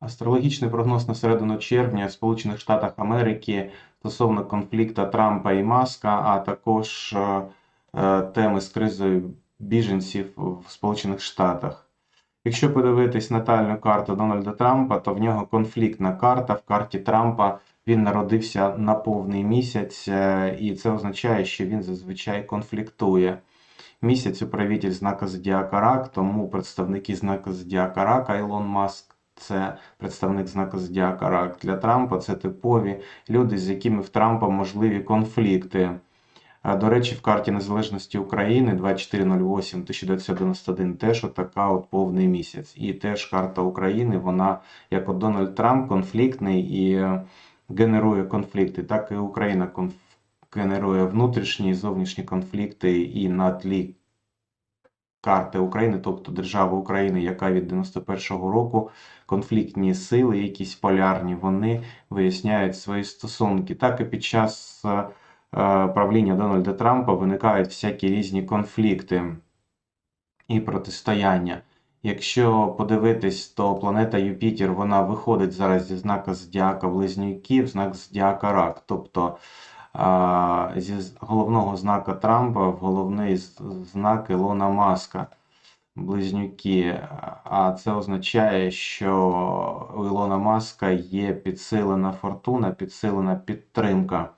Астрологічний прогноз на середину червня в Сполучених Штатах Америки стосовно конфлікту Трампа і Маска, а також е, е, теми з кризою біженців в Сполучених Штатах. Якщо подивитись натальну карту Дональда Трампа, то в нього конфліктна карта. В карті Трампа він народився на повний місяць, е, і це означає, що він зазвичай конфліктує. Місяць управитель знака Зодіака Рак, тому представники знака Зодіака Рака Ілон Маск це представник знаку Зодіака Рак. Для Трампа це типові люди, з якими в Трампа можливі конфлікти. До речі, в карті Незалежності України 2408 1991 теж отака от повний місяць. І теж карта України, вона, як от Дональд Трамп, конфліктний і е, генерує конфлікти, так і Україна конф... генерує внутрішні і зовнішні конфлікти і на тлі карти України, тобто держава України, яка від 91-го року конфліктні сили, якісь полярні, вони виясняють свої стосунки. Так і під час е, е, правління Дональда Трампа виникають всякі різні конфлікти і протистояння. Якщо подивитись, то планета Юпітер вона виходить зараз зі знака Зодіака Близнюків, знак Зодіака Рак. Тобто зі головного знака Трампа в головний знак Ілона Маска. Близнюки. А це означає, що у Ілона Маска є підсилена фортуна, підсилена підтримка.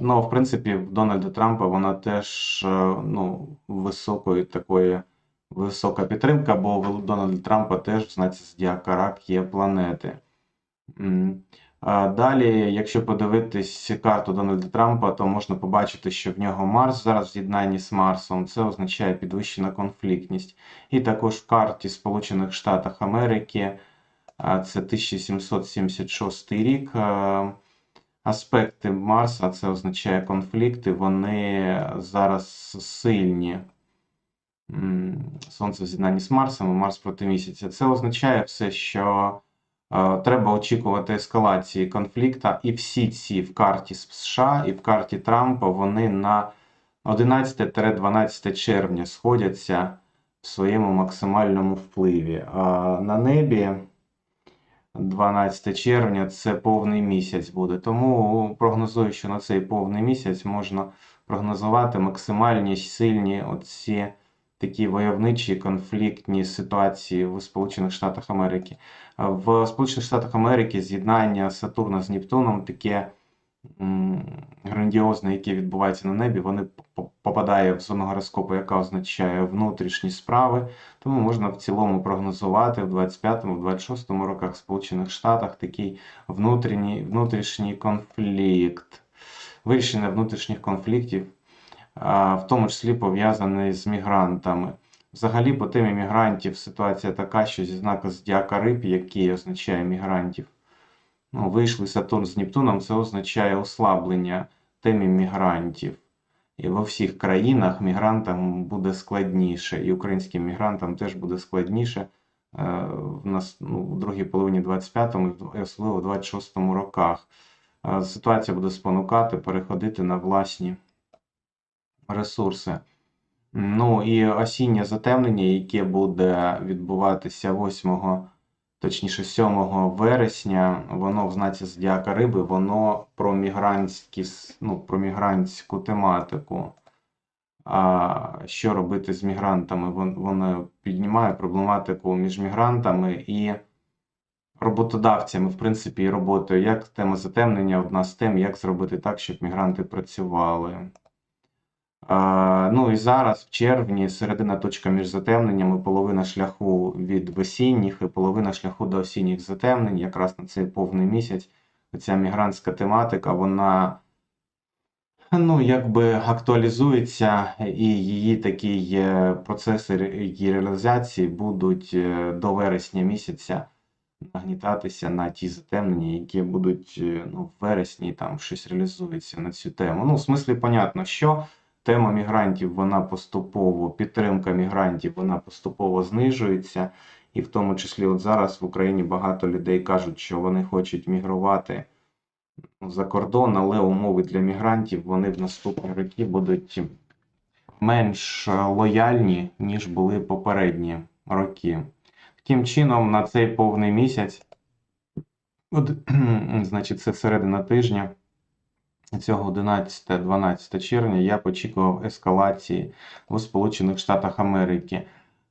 Ну, в принципі, в Дональда Трампа вона теж е, ну, високої такої висока підтримка, бо у Дональда Трампа теж знаці Зодіака Рак є планети. Далі, якщо подивитись карту Дональда Трампа, то можна побачити, що в нього Марс зараз в з'єднанні з Марсом. Це означає підвищена конфліктність. І також в карті Сполучених Штатів Америки, це 1776 рік. Аспекти Марса, це означає конфлікти, вони зараз сильні. Сонце в з'єднанні з Марсом, і Марс проти місяця. Це означає все, що треба очікувати ескалації конфлікта, і всі ці в карті США і в карті Трампа вони на 11-12 червня сходяться в своєму максимальному впливі. А на небі 12 червня це повний місяць буде. Тому прогнозую, що на цей повний місяць можна прогнозувати максимальні сильні оці такі войовничі конфліктні ситуації в Сполучених Штатах Америки. В Сполучених Штатах Америки з'єднання Сатурна з Нептуном таке грандіозне, яке відбувається на небі, вони попадає в зону гороскопу, яка означає внутрішні справи. Тому можна в цілому прогнозувати в 25-26 роках в Сполучених Штатах такий внутрішній, внутрішній конфлікт, вирішення внутрішніх конфліктів, в тому числі пов'язаний з мігрантами. Взагалі, по темі мігрантів ситуація така, що зі знака Зодіака Риб, який означає мігрантів, ну, вийшли Сатурн з Нептуном, це означає ослаблення темі мігрантів. І во всіх країнах мігрантам буде складніше, і українським мігрантам теж буде складніше е, в нас ну, в другій половині 25-му і особливо в 26-му роках. Е, Ситуація буде спонукати переходити на власні ресурси. Ну і осіннє затемнення, яке буде відбуватися 8, точніше 7 вересня, воно в знаці Зодіака Риби, воно про мігрантські, ну, про мігрантську тематику. А що робити з мігрантами? Воно піднімає проблематику між мігрантами і роботодавцями, в принципі, і роботою. Як тема затемнення одна з тем, як зробити так, щоб мігранти працювали. Ну і зараз, в червні, середина точка між затемненнями, половина шляху від осінніх і половина шляху до осінніх затемнень, якраз на цей повний місяць. Ця мігрантська тематика, вона ну, якби актуалізується, і її такі процеси її реалізації будуть е, до вересня місяця нагнітатися на ті затемнення, які будуть е, ну, в вересні там щось реалізується на цю тему. Ну, в смислі, понятно, що тема мігрантів вона поступово, підтримка мігрантів вона поступово знижується, і в тому числі от зараз в Україні багато людей кажуть, що вони хочуть мігрувати за кордон, але умови для мігрантів вони в наступні роки будуть менш лояльні, ніж були попередні роки. Таким чином, на цей повний місяць, от, значить, це середина тижня цього 11-12 червня, я очікував ескалації у Сполучених Штатах Америки.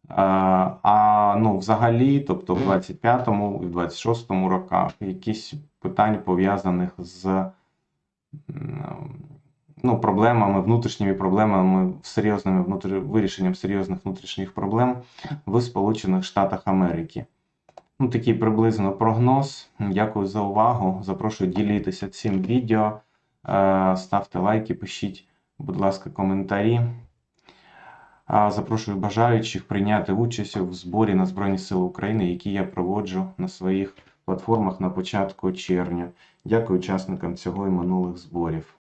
А, ну, взагалі, тобто в 25-му і в 26-му роках, якісь питань пов'язаних з ну, проблемами, внутрішніми проблемами, серйозними внутри... вирішенням серйозних внутрішніх проблем в Сполучених Штатах Америки. Ну, такий приблизно прогноз. Дякую за увагу. Запрошую ділитися цим відео. Е, Ставте лайки, пишіть, будь ласка, коментарі. Запрошую бажаючих прийняти участь в зборі на Збройні Сили України, які я проводжу на своїх платформах на початку червня. Дякую учасникам цього і минулих зборів.